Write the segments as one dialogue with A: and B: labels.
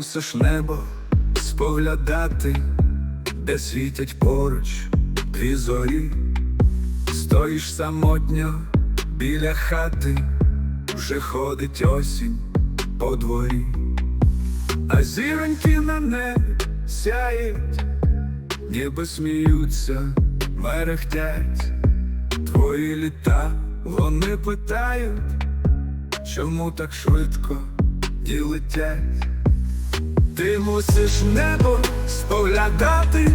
A: Мусиш небо споглядати, де світять поруч дві зорі, стоїш самотньо біля хати, вже ходить осінь по дворі, а зіроньки на небі сяють, ніби сміються, мерехтять, твої літа вони питають, чому так швидко і летять. Ти мусиш небо споглядати,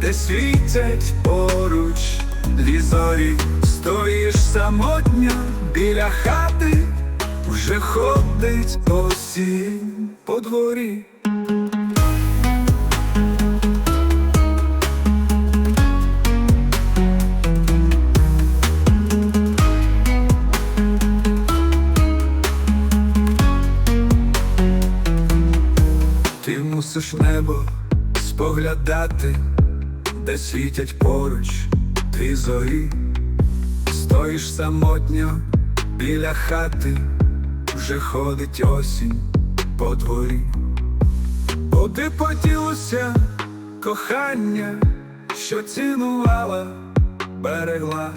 A: де світять поруч дві зорі, стоїш самотня біля хати, вже ходить осінь по дворі. Мусиш небо споглядати, де світять поруч тві зорі, стоїш самотньо біля хати, вже ходить осінь по дворі. Куди поділося кохання, що цінувала, берегла,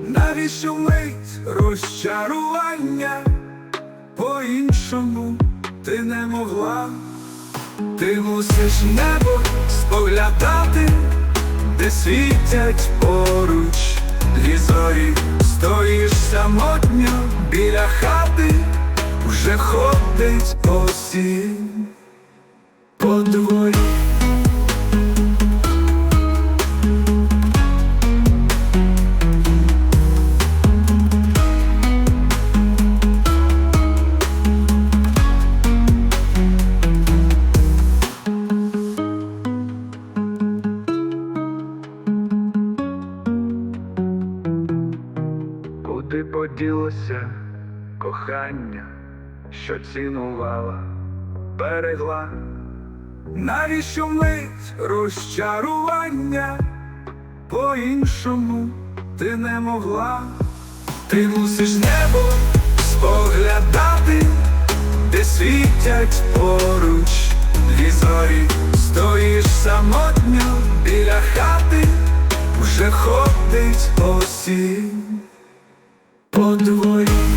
A: навіщо мить розчарування, по-іншому ти не могла. Ти мусиш небо споглядати, де світять поруч дві зорі, стоїш самотньо біля хати, вже ходить осінь по дворі. Куди поділося кохання, що цінувала, берегла, навіщо мить розчарування, по-іншому ти не могла, ти мусиш небо споглядати, де світять поруч дві зорі, стоїш самотньо біля хати, вже ходить осінь по дворі.